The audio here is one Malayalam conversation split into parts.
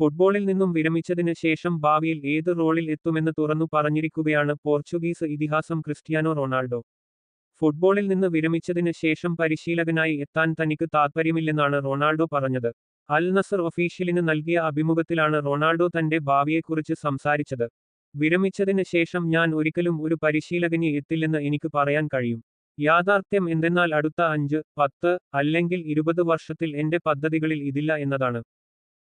ഫുട്ബോളിൽ നിന്നും വിരമിച്ചതിന് ശേഷം ഭാവിയിൽ ഏത് റോളിൽ എത്തുമെന്ന് തുറന്നു പറഞ്ഞിരിക്കുകയാണ് പോർച്ചുഗീസ് ഇതിഹാസം ക്രിസ്ത്യാനോ റൊണാൾഡോ. ഫുട്ബോളിൽ നിന്ന് വിരമിച്ചതിന് ശേഷം പരിശീലകനായി എത്താൻ തനിക്ക് താൽപ്പര്യമില്ലെന്നാണ് റൊണാൾഡോ പറഞ്ഞത്. അൽ നസർ ഒഫീഷ്യലിന് നൽകിയ അഭിമുഖത്തിലാണ് റൊണാൾഡോ തന്റെ ഭാവിയെക്കുറിച്ച് സംസാരിച്ചത്. വിരമിച്ചതിന് ശേഷം ഞാൻ ഒരിക്കലും ഒരു പരിശീലകനി എത്തില്ലെന്ന് എനിക്ക് പറയാൻ കഴിയും. യാഥാർത്ഥ്യം എന്തെന്നാൽ അടുത്ത അഞ്ച് പത്ത് അല്ലെങ്കിൽ ഇരുപത് വർഷത്തിൽ എന്റെ പദ്ധതികളിൽ ഇതില്ല എന്നതാണ്.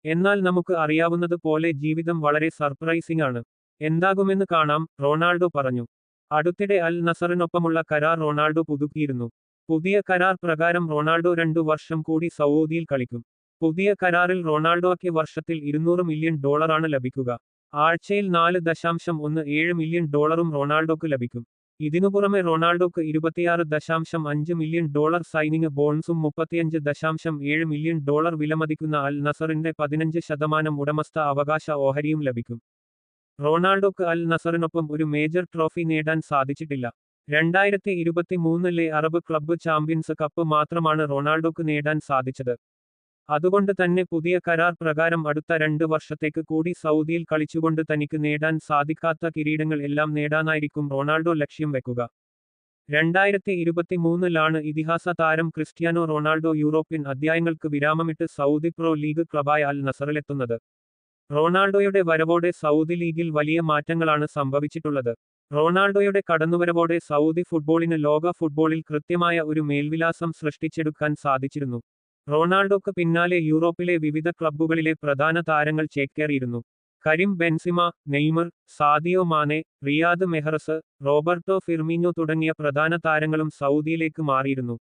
എന്നാൽ നമുക്ക് അറിയാവുന്നത് പോലെ ജീവിതം വളരെ സർപ്രൈസിംഗ് ആണ്. എന്താകുമെന്ന് കാണാം റൊണാൾഡോ പറഞ്ഞു. അടുത്തിടെ അൽ നസറിനൊപ്പമുള്ള കരാർ റൊണാൾഡോ പുതുക്കിയിരുന്നു. പുതിയ കരാർ പ്രകാരം റൊണാൾഡോ രണ്ടു വർഷം കൂടി സൗദിയിൽ കളിക്കും. പുതിയ കരാറിൽ റൊണാൾഡോയ്ക്ക് വർഷത്തിൽ ഇരുന്നൂറ് മില്യൺ ഡോളറാണ് ലഭിക്കുക. ആഴ്ചയിൽ നാല് ദശാംശം ഒന്ന് ഏഴ് മില്യൺ ഡോളറും റൊണാൾഡോക്ക് ലഭിക്കും. ഇതിനു പുറമെ റൊണാൾഡോക്ക് ഇരുപത്തിയാറ് ദശാംശം അഞ്ച് മില്യൺ ഡോളർ സൈനിങ് ബോൺസും മുപ്പത്തിയഞ്ച് ദശാംശം ഏഴ് മില്യൺ ഡോളർ വിലമതിക്കുന്ന അൽ നസറിന്റെ പതിനഞ്ച് ശതമാനം ഉടമസ്ഥ അവകാശ ഓഹരിയും ലഭിക്കും. റൊണാൾഡോക്ക് അൽ നസറിനൊപ്പം ഒരു മേജർ ട്രോഫി നേടാൻ സാധിച്ചിട്ടില്ല. രണ്ടായിരത്തി ഇരുപത്തി മൂന്നിലെ അറബ് ക്ലബ്ബ് ചാമ്പ്യൻസ് കപ്പ് മാത്രമാണ് റൊണാൾഡോക്ക് നേടാൻ സാധിച്ചത്. അതുകൊണ്ട് തന്നെ പുതിയ കരാർ പ്രകാരം അടുത്ത രണ്ട് വർഷത്തേക്ക് കൂടി സൗദിയിൽ കളിച്ചുകൊണ്ട് തനിക്ക് നേടാൻ സാധിക്കാത്ത കിരീടങ്ങൾ എല്ലാം നേടാനായിരിക്കും റൊണാൾഡോ ലക്ഷ്യം വെക്കുക. രണ്ടായിരത്തി ഇരുപത്തി മൂന്നിലാണ് ഇതിഹാസ താരം ക്രിസ്ത്യാനോ റൊണാൾഡോ യൂറോപ്യൻ അധ്യായങ്ങൾക്ക് വിരാമമിട്ട് സൗദി പ്രോ ലീഗ് ക്ലബായ അൽ നസറിലെത്തുന്നത്. റൊണാൾഡോയുടെ വരവോടെ സൗദി ലീഗിൽ വലിയ മാറ്റങ്ങളാണ് സംഭവിച്ചിട്ടുള്ളത്. റൊണാൾഡോയുടെ കടന്നുവരവോടെ സൗദി ഫുട്ബോളിന് ലോക ഫുട്ബോളിൽ കൃത്യമായ ഒരു മേൽവിലാസം സൃഷ്ടിച്ചെടുക്കാൻ സാധിച്ചിരുന്നു. റൊണാൾഡോക്ക് പിന്നാലെ യൂറോപ്പിലെ വിവിധ ക്ലബ്ബുകളിലെ പ്രധാന താരങ്ങൾ ചേക്കേറിയിരുന്നു. Karim Benzema Neymar Sadio Mane Riyad Mahrez Roberto Firmino തുടങ്ങിയ പ്രധാന താരങ്ങളും സൗദിയിലേക്ക് മാറിയിരുന്നു.